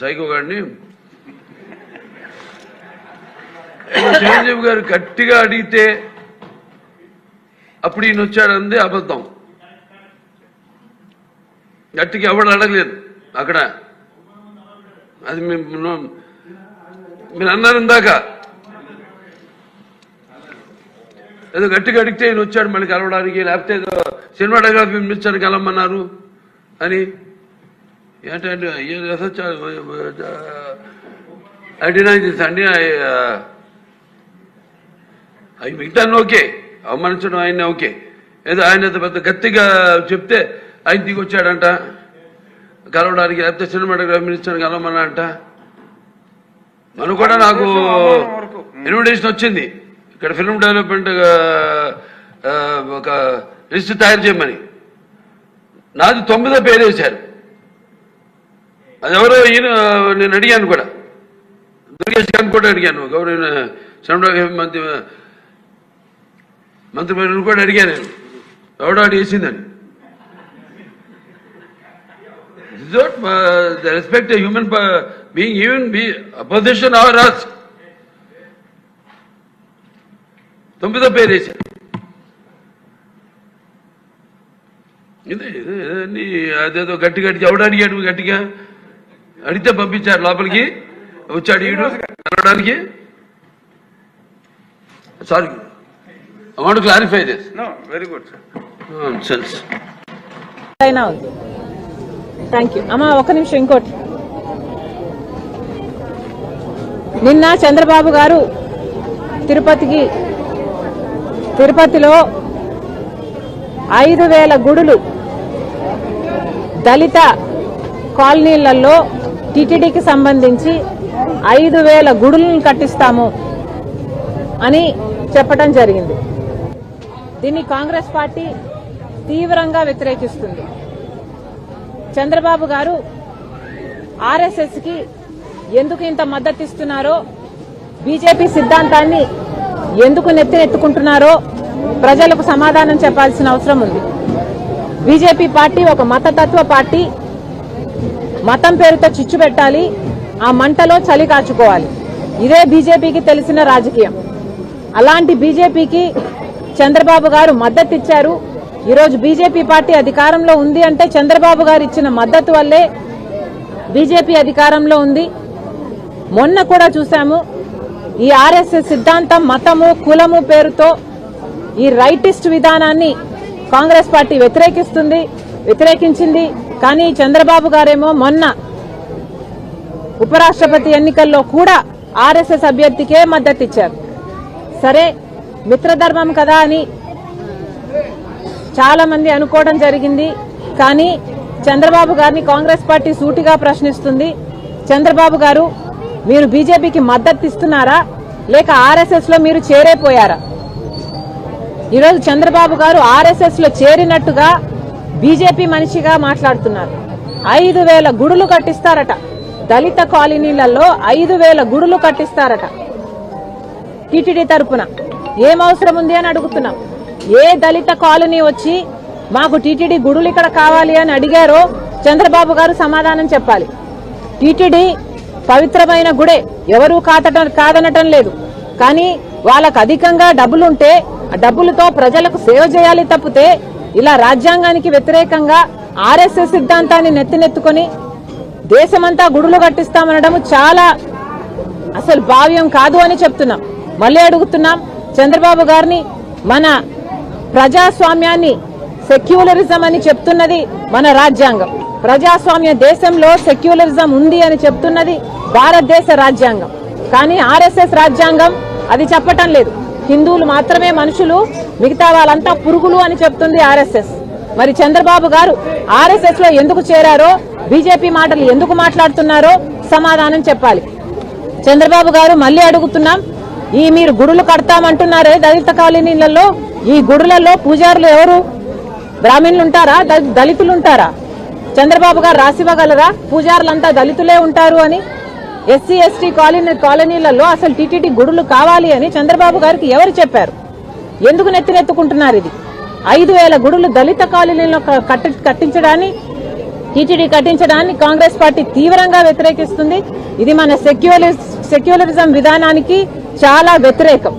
Psycho గారిని. చిరంజీవి గారు గట్టిగా అడిగితే అప్పుడు ఈయన వచ్చాడంది అబద్ధం. గట్టిగా ఎవడు అడగలేదు అక్కడ. అది మీరు అన్నారు ఇందాక. ఏదో గట్టిగా అడిగితే ఈయన వచ్చాడు మళ్ళీ కలవడానికి లేకపోతే ఏదో సినిమాటోగ్రఫీ మిచ్చాను కలవమన్నారు అని. ఏంటంటే ఐ డినై దిస్ అండి అవి మిగతాన్ని ఓకే. అవమానించడం ఆయన ఓకే. ఏదో ఆయన పెద్ద గట్టిగా చెప్తే ఆయన దిగి వచ్చాడంట. కలవడానికి లేకపోతే సినిమాటోగ్రఫీ మినిస్టర్ కలవమన్నా అంట మనం కూడా నాకు ఇన్విటేషన్ వచ్చింది. ఇక్కడ ఫిల్మ్ డెవలప్మెంట్ ఒక లిస్ట్ తయారు చేయమని. నాది తొమ్మిదో పేరు వేశారు అది ఎవరు ఈయన నేను అడిగాను కూడా. దుర్గేష్ గారిని కూడా అడిగాను. గౌరవ మంత్రి మంత్రి కూడా అడిగాను నేను. ఎవడో అడి వేసిందని the respect human being even be opposition our us తొమ్మిదో పేరు వేశారు. ఇదే ఇదే ఇదే అదేదో గట్టి గట్టి ఎవడు అడిగాడు గట్టిగా? అడిగితే పంపించారు లోపలికి. వచ్చాడు ఈడు. కలవడానికి. Sorry I want clarify this sir. Sense అయినా ఉంది. థ్యాంక్ యూ అమ్మా ఒక నిమిషం ఇంకోటి. నిన్న చంద్రబాబు గారు తిరుపతికి తిరుపతిలో ఐదు వేల గుడులు దళిత కాలనీలలో టీటీడీకి సంబంధించి ఐదు వేల గుడులను కట్టిస్తాము అని చెప్పడం జరిగింది. దీన్ని కాంగ్రెస్ పార్టీ తీవ్రంగా వ్యతిరేకిస్తుంది. చంద్రబాబు గారు ఆర్ఎస్ఎస్కి ఎందుకు ఇంత మద్దతు ఇస్తున్నారో బీజేపీ సిద్ధాంతాన్ని ఎందుకు నెత్తినెత్తుకుంటున్నారో ప్రజలకు సమాధానం చెప్పాల్సిన అవసరం ఉంది. బీజేపీ పార్టీ ఒక మతతత్వ పార్టీ మతం పేరుతో చిచ్చు పెట్టాలి ఆ మంటలో చలి కాచుకోవాలి. ఇదే బీజేపీకి తెలిసిన రాజకీయం. అలాంటి బీజేపీకి చంద్రబాబు గారు మద్దతు ఇచ్చారు. ఈరోజు బీజేపీ పార్టీ అధికారంలో ఉంది అంటే చంద్రబాబు గారు ఇచ్చిన మద్దతు వల్లే బీజేపీ అధికారంలో ఉంది. మొన్న కూడా చూశాము ఈ ఆర్ఎస్ఎస్ సిద్ధాంతం మతము కులము పేరుతో ఈ రైటిస్ట్ విధానాన్ని కాంగ్రెస్ పార్టీ వ్యతిరేకిస్తుంది వ్యతిరేకించింది. కానీ చంద్రబాబు గారేమో మొన్న ఉపరాష్ట్రపతి ఎన్నికల్లో కూడా ఆర్ఎస్ఎస్ అభ్యర్థికే మద్దతు ఇచ్చారు సరే మిత్రధర్మం కదా అని చాలా మంది అనుకోవడం జరిగింది. కానీ చంద్రబాబు గారిని కాంగ్రెస్ పార్టీ సూటిగా ప్రశ్నిస్తుంది. చంద్రబాబు గారు మీరు బీజేపీకి మద్దతు ఇస్తున్నారా లేక ఆర్ఎస్ఎస్లో మీరు చేరేపోయారా? ఈరోజు చంద్రబాబు గారు ఆర్ఎస్ఎస్లో చేరినట్టుగా బీజేపీ మనిషిగా మాట్లాడుతున్నారు. ఐదు వేల గుడులు కట్టిస్తారట. దళిత కాలనీలలో ఐదు వేల గుడులు కట్టిస్తారట. టిటిడి తరపున ఏం అవసరం ఉంది అని అడుగుతున్నాం. ఏ దళిత కాలనీ వచ్చి మాకు టీటీడీ గుడులు ఇక్కడ కావాలి అని అడిగారో చంద్రబాబు గారు సమాధానం చెప్పాలి. టీటీడీ పవిత్రమైన గుడే. ఎవరూ కాదటం కాదనటం లేదు. కానీ వాళ్ళకు అధికంగా డబ్బులుంటే ఆ డబ్బులతో ప్రజలకు సేవ చేయాలి తప్పితే ఇలా రాజ్యాంగానికి వ్యతిరేకంగా ఆర్ఎస్ఎస్ సిద్ధాంతాన్ని నెత్తినెత్తుకొని దేశమంతా గుడులు కట్టిస్తామనడం చాలా అసలు భావ్యం కాదు అని చెప్తున్నాం. మళ్ళీ అడుగుతున్నాం చంద్రబాబు గారిని మన ప్రజాస్వామ్యాన్ని సెక్యులరిజం అని చెప్తున్నది మన రాజ్యాంగం. ప్రజాస్వామ్య దేశంలో సెక్యులరిజం ఉంది అని చెప్తున్నది భారతదేశ రాజ్యాంగం. కానీ ఆర్ఎస్ఎస్ రాజ్యాంగం అది చెప్పటం లేదు. హిందువులు మాత్రమే మనుషులు మిగతా వాళ్ళంతా పురుగులు అని చెప్తుంది ఆర్ఎస్ఎస్. మరి చంద్రబాబు గారు ఆర్ఎస్ఎస్లో ఎందుకు చేరారో బీజేపీ మాటలు ఎందుకు మాట్లాడుతున్నారో సమాధానం చెప్పాలి. చంద్రబాబు గారు మళ్ళీ అడుగుతున్నాం ఈ మీరు గుడులు కడతామంటున్నారే దళిత కాలనీలలో ఈ గుడులలో పూజారులు ఎవరు? బ్రాహ్మణులు ఉంటారా? దళితులు ఉంటారా? చంద్రబాబు గారు రాసివ్వగలరా పూజారులంతా దళితులే ఉంటారు అని? ఎస్సీ ఎస్టీ కాలనీ కాలనీలలో అసలు టీటీడీ గుడులు కావాలి అని చంద్రబాబు గారికి ఎవరు చెప్పారు? ఎందుకు నెత్తినెత్తుకుంటున్నారు ఇది? ఐదు వేల గుడులు దళిత కాలనీలో కట్టి కట్టించడాన్ని టీటీడీ కట్టించడాన్ని కాంగ్రెస్ పార్టీ తీవ్రంగా వ్యతిరేకిస్తుంది. ఇది మన సెక్యులర్ సెక్యులరిజం విధానానికి చాలా వ్యతిరేకం.